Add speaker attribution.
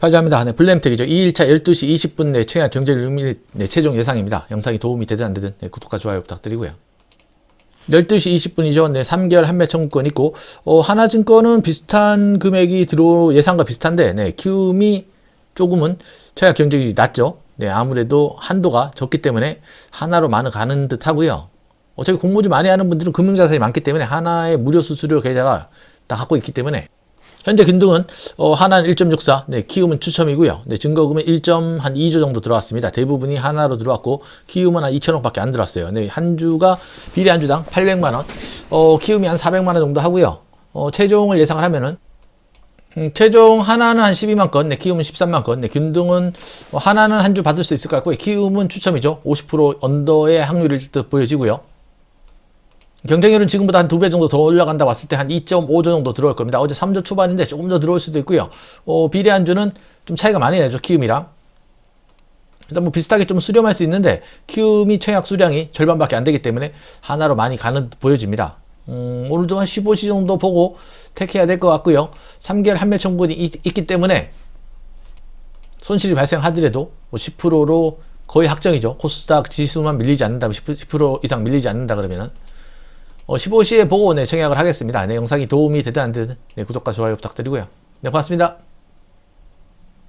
Speaker 1: 발표합니다. 네, 블렘텍이죠. 2일차 12시 20분 내 경제력 및 네, 최종 예상입니다. 영상이 도움이 되든 안 되든 네, 구독과 좋아요 부탁드리고요. 12시 20분이죠. 네, 3개월 한매 청구권 있고, 어, 하나증권은 비슷한 금액이 들어, 예상과 비슷한데, 네, 키움이 조금은 최악 경쟁이 낮죠. 네, 아무래도 한도가 적기 때문에 하나로 많이 가는 듯 하고요. 어차피 공모주 많이 하는 분들은 금융자산이 많기 때문에 하나의 무료 수수료 계좌가 다 갖고 있기 때문에 현재 균등은 어, 하나는 1.64, 네, 키움은 추첨이고요. 네, 증거금은 1.2조 정도 들어왔습니다. 대부분이 하나로 들어왔고 키움은 한 2천억밖에 안 들어왔어요. 네, 한 주가 비례 한 주당 800만 원, 어, 키움이 한 400만 원 정도 하고요. 어, 최종을 예상을 하면은 음, 최종 하나는 한 12만 건, 네, 키움은 13만 건, 네, 균등은 어, 하나는 한 주 받을 수 있을 것 같고요. 키움은 추첨이죠. 50% 언더의 확률이 또 보여지고요. 경쟁률은 지금보다 한 두 배 정도 더 올라간다 봤을 때 한 2.5조 정도 들어올 겁니다. 어제 3조 초반인데 조금 더 들어올 수도 있고요. 어, 비례 안주는 좀 차이가 많이 나죠. 키움이랑. 일단 뭐 비슷하게 좀 수렴할 수 있는데 키움이 최악 수량이 절반밖에 안 되기 때문에 하나로 많이 가는 듯 보여집니다. 음, 오늘도 한 15시 정도 보고 택해야 될 것 같고요. 3개월 한매 청구이 있기 때문에 손실이 발생하더라도 뭐 10%로 거의 확정이죠. 코스닥 지수만 밀리지 않는다, 10%, 10% 이상 밀리지 않는다 그러면은 어, 15시에 보고 네, 청약을 하겠습니다. 네, 영상이 도움이 되든 안 되든 네, 구독과 좋아요 부탁드리고요. 네, 고맙습니다.